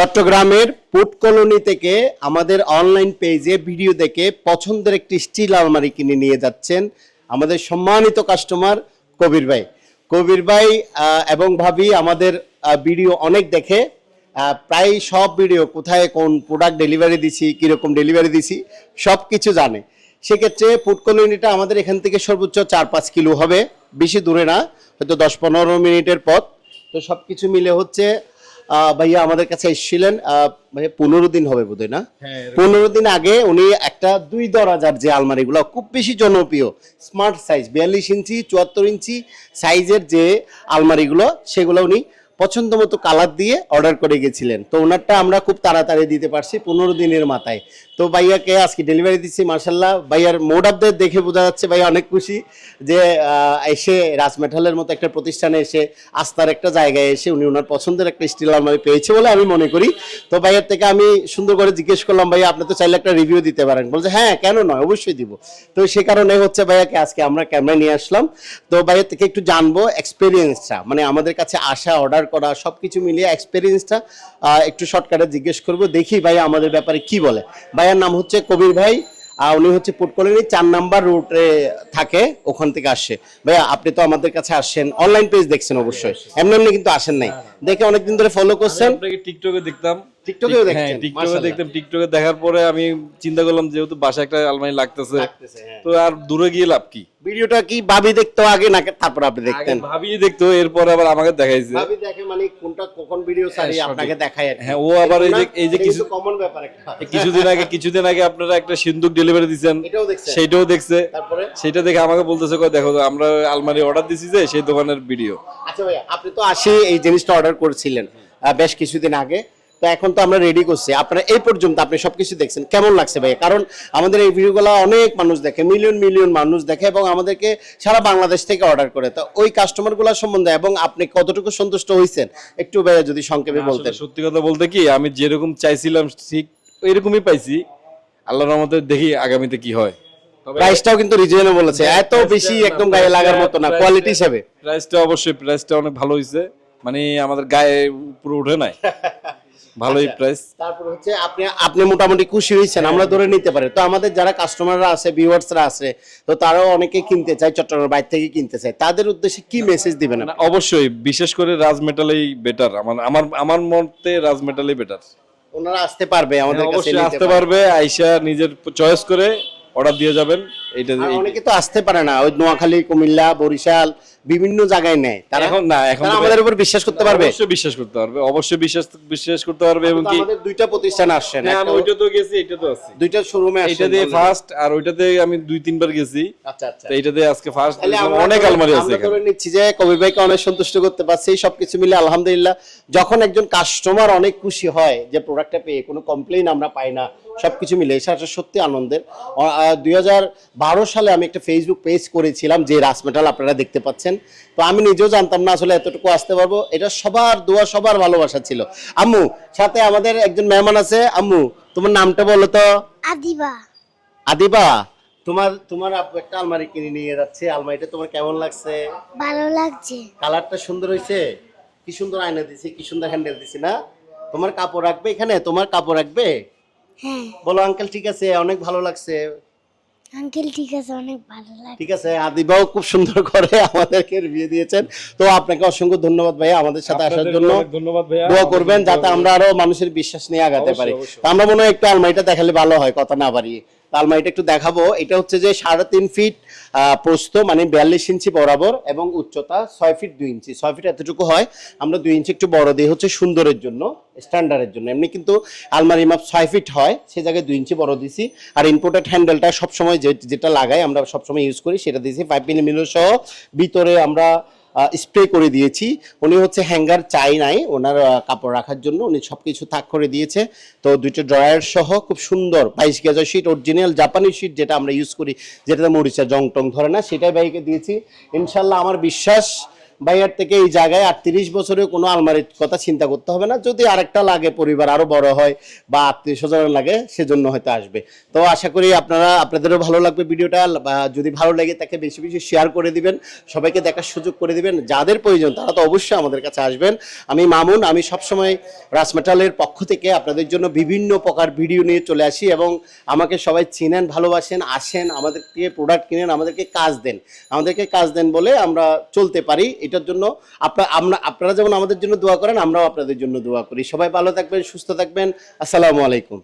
চট্টগ্রামের put colony থেকে আমাদের অনলাইন পেজে ভিডিও দেখে পছন্দের একটি স্টিল আলমারি কিনে নিয়ে যাচ্ছেন আমাদের সম্মানিত কাস্টমার কবির ভাই। কবির ভাই এবং ভাবি আমাদের ভিডিও অনেক দেখে। প্রায় সব ভিডিও কোথায় কোন প্রোডাক্ট ডেলিভারি দিছি, কীরকম ডেলিভারি দিছি সব কিছু জানে। সেক্ষেত্রে ফুড কলোনিটা আমাদের এখান থেকে সর্বোচ্চ চার পাঁচ কিলো হবে, বেশি দূরে না, হয়তো দশ পনেরো মিনিটের পথ। তো সব কিছু মিলে হচ্ছে ভাইয়া আমাদের কাছে এসেছিলেন আহ, ভাইয়া পনেরো দিন হবে বোধহয় না? হ্যাঁ, পনেরো দিন আগে উনি একটা দুই দরাজার যে আলমারি গুলো খুব বেশি জনপ্রিয় স্মার্ট সাইজ বিয়াল্লিশ ইঞ্চি চুয়াত্তর ইঞ্চি সাইজের যে আলমারিগুলো সেগুলো উনি পছন্দ মতো কালার দিয়ে অর্ডার করে গেছিলেন। তো ওনারটা আমরা খুব তাড়াতাড়ি দিতে পারছি পনেরো দিনের মাথায়। তো ভাইয়াকে আজকে ডেলিভারি দিচ্ছি মার্শাল্লাহ ভাইয়ার মোড আপদের দেখে বোঝা যাচ্ছে ভাইয়া অনেক খুশি যে এসে রাজমেটালের মতো একটা প্রতিষ্ঠানে এসে আস্থার একটা জায়গায় এসে উনি ওনার পছন্দের একটা স্টিল আলমারি পেয়েছে বলে আমি মনে করি। তো ভাইয়ার থেকে আমি সুন্দর করে জিজ্ঞেস করলাম, ভাইয়া, আপনি তো চাইলে একটা রিভিউ দিতে পারেন। বলছে হ্যাঁ কেন নয়? অবশ্যই দিব। তো সে কারণে হচ্ছে ভাইয়াকে আজকে আমরা ক্যামেরা নিয়ে আসলাম। তো ভাইয়ের থেকে একটু জানব এক্সপিরিয়েন্সটা মানে আমাদের কাছে আসা অর্ডার করা সব কিছু মিলিয়ে এক্সপিরিয়েন্সটা একটু শর্টকাটে জিজ্ঞেস করব, দেখি ভাই আমাদের ব্যাপারে কি বলে। ভাইয়ার নাম হচ্ছে কবির ভাই, আর উনি হচ্ছে পুটকলিনী চার নাম্বার রুটে থাকে, ওখান থেকে আসে। ভাইয়া, আপনি তো আমাদের কাছে আসছেন অনলাইন পেজ দেখছেন অবশ্যই, এমনি এমনি কিন্তু আসেন নাই। দেখে অনেকদিন ধরে ফলো করছেন। টিকটকে দেখতাম টিকটকেও দেখছেন? হ্যাঁ টিকটকে দেখতাম টিকটকে দেখার পরে আমি চিন্তা করলাম যেহেতু বাসা একটা আলমারি লাগতেছে হ্যাঁ। তো আর দূরে গিয়ে লাভ কি? ভিডিওটা কি ভাবি দেখতো আগে না তারপর আপনি দেখতেন? ভাবি দেখতো এরপর আবার আমাকে দেখাইছে। ভাবি দেখে মানে কোনটা কখন ভিডিও হ্যাঁ, আপনাকে দেখায় হ্যাঁ, ও আবার এই যে- এই যে কিছু- কমন ব্যাপার একটা। কিছুদিন আগে কিছুদিন আগে আপনারা একটা সিন্দুক ডেলিভারি দিচ্ছেন এটাও দেখছেন? সেইটাও দেখছে। তারপরে? সেটা দেখে আমাকে বলতেছে কয় দেখো আমরা আলমারি অর্ডার দিছি যে সেই দোকানের ভিডিও আচ্ছা ভাইয়া আপনি তো আসি এই জিনিসটা অর্ডার করেছিলেন বেশ কিছুদিন আগে। তো এখন তো আমরা রেডি করছি। আপনারা এই পর্যন্ত আপনি সবকিছু দেখছেন। কেমন লাগছে ভাইয়া? কারণ আমাদের এই ভিডিওগুলো অনেক মানুষ দেখে মিলিয়ন মিলিয়ন মানুষ দেখে এবং আমাদেরকে সারা বাংলাদেশ থেকে অর্ডার করে। তো ওই কাস্টমারগুলো সম্বন্ধে এবং আপনি কতটুকু সন্তুষ্ট হয়েছেন একটু ভাইয়া যদি সংক্ষেপে বলতেন। সত্যি কথা বলতে কি আমি যেরকম চাইছিলাম ঠিক এরকমই পাইছি। আল্লাহর রহমতে দেখি আগামীতে কি হয়। প্রাইসটাও কিন্তু রিজনেবল বলেছে এত বেশি একদম গায়ে লাগার মতো না কোয়ালিটি হিসাবে। প্রাইসটা অবশ্যই প্রাইসটা অনেক ভালো হইছে। মানে আমাদের গায়ে উপরে উঠে নাই। ভালোই আচ্ছা। প্রাইস তারপর হচ্ছে আপনি আপনি মোটামুটি খুশি হয়েছেন আমরা ধরে নিতে পারি তো আমাদের যারা কাস্টমাররা আছে ভিউয়ার্সরা আছে তো তারাও অনেকে কিনতে চায় চট্টগ্রামের বাইরে থেকে কিনতে চায় তাদের উদ্দেশ্যে কি মেসেজ দিবেন? অবশ্যই বিশেষ করে রাজ মেটালেই বেটার আমার আমার আমার মতে রাজ মেটালেই বেটার ওনারা আসতে পারবে আমাদের কাছে অবশ্যই আসতে পারবে। পারবে আইসা নিজের চয়েস করে অর্ডার দিয়ে যাবেন এইটা অনেকে তো আসতে পারে না ওই নোয়াখালী কুমিল্লা বরিশাল বিভিন্ন জায়গায় নেয়। তারা এখন না এখন আমাদের উপর বিশ্বাস করতে পারবে। অবশ্যই বিশ্বাস করতে পারবে অবশ্যই বিশ্বাস বিশ্বাস করতে পারবে এবং কি আমাদের দুইটা প্রতিষ্ঠান আসছেন হ্যাঁ, আমি ওইটা তো গেছি এটা তো আছি। দুইটা শোরুমে এটা দিয়ে ফার্স্ট আর ওইটাতে আমি দুই তিনবার গেছি। আচ্ছা আচ্ছা। তো এইটা দিয়ে আজকে ফার্স্ট অনেক আলমারি আছে আমরা এখানে। ধরে নিচ্ছি যে কবির ভাইকে অনেক সন্তুষ্ট করতে পারছি সবকিছু মিলে আলহামদুলিল্লাহ। যখন একজন কাস্টমার অনেক খুশি হয় যে প্রোডাক্টটা পেয়ে কোনো কমপ্লেইন আমরা পাই না সবকিছু মিলে সেটা সত্যি আনন্দের। দুই সালে আমি একটা ফেসবুক পেজ করেছিলাম যে রাসমেটাল আপনারা দেখতে পাচ্ছেন। তো আমি নিজেও জানতাম না আসলে এতটুকু আসতে পারব। এটা সবার দোয়া সবার ভালোবাসা ছিল। আম্মু সাথে আমাদের একজন মেহমান আছে। আম্মু তোমার নামটা বলো তো। আদিবা। আদিবা তোমার তোমার একটা আলমারি কিনে নিয়ে যাচ্ছে। আলমারিটা তোমার কেমন লাগছে? ভালো লাগছে। কালারটা সুন্দর হয়েছে? কি সুন্দর আয়না দিছি কি সুন্দর হ্যান্ডেল দিছি না? তোমার কাপড় রাখবে এখানে? তোমার কাপড় রাখবে? হ্যাঁ। বলো আঙ্কেল ঠিক আছে? অনেক ভালো লাগছে। আঙ্কেল ঠিক আছে অনেক ভালো লাগছে। ঠিক আছে আদিবাও খুব সুন্দর করে আমাদেরকে রিভিউ দিয়েছেন। তো আপনাকে অসংখ্য ধন্যবাদ ভাইয়া আমাদের সাথে আসার জন্য। ধন্যবাদ ভাইয়া। দোয়া করবেন যাতে আমরা আরও মানুষের বিশ্বাস নিয়ে আগাতে পারি। আমরা মনে হয় একটু আলমারিটা দেখালে ভালো হয় কথা না বাড়িয়ে। আলমারিটা একটু দেখাবো। এটা হচ্ছে যে সাড়ে তিন ফিট প্রস্থ মানে বিয়াল্লিশ ইঞ্চি বরাবর এবং উচ্চতা ছয় ফিট দুই ইঞ্চি। ছয় ফিট এতটুকু হয়, আমরা দুই ইঞ্চি একটু বড় দিই, হচ্ছে সুন্দরের জন্য স্ট্যান্ডার্ডের জন্য। এমনি কিন্তু আলমারি মাপ ছয় ফিট হয়, সে জায়গায় দুই ইঞ্চি বড় দিছি। আর ইনপোর্টেড হ্যান্ডেলটা সবসময় যেটা লাগাই, আমরা সবসময় ইউজ করি, সেটা দিয়েছি ফাইভ মিলিমিটার সহ, ভিতরে আমরা স্প্রে করে দিয়েছি। উনি হচ্ছে হ্যাঙ্গার চাই নাই, ওনার কাপড় রাখার জন্য। উনি সব কিছু থাক করে দিয়েছে। তো দুইটা ড্রয়ার সহ খুব সুন্দর বাইশ গেজার শিট অরিজিনাল জাপানি শিট যেটা আমরা ইউজ করি, যেটাতে মরিচা জং টং ধরে না, সেটাই বাইকে দিয়েছি। ইনশাল্লাহ আমার বিশ্বাস বাইরের থেকে এই জায়গায় আর তিরিশ বছরে কোনো আলমারির কথা চিন্তা করতে হবে না। যদি আরেকটা লাগে, পরিবার আরও বড় হয় বা আত্মীয় স্বজন লাগে, সেজন্য হয়তো আসবে। তো আশা করি আপনারা, আপনাদেরও ভালো লাগবে ভিডিওটা। যদি ভালো লাগে, তাকে বেশি বেশি শেয়ার করে দিবেন। সবাইকে দেখার সুযোগ করে দিবেন। যাদের প্রয়োজন, তারা তো অবশ্যই আমাদের কাছে আসবেন। আমি মামুন, আমি সবসময় রাসমেটালের পক্ষ থেকে আপনাদের জন্য বিভিন্ন প্রকার ভিডিও নিয়ে চলে আসি এবং আমাকে সবাই চিনেন, ভালোবাসেন, আসেন, আমাদেরকে প্রোডাক্ট কিনেন, আমাদেরকে কাজ দেন। আমাদেরকে কাজ দেন বলে আমরা চলতে পারি। এটার জন্য আপনার আপনারা যেমন আমাদের জন্য দোয়া করেন, আমরাও আপনাদের জন্য দোয়া করি। সবাই ভালো থাকবেন, সুস্থ থাকবেন। আসসালামু আলাইকুম।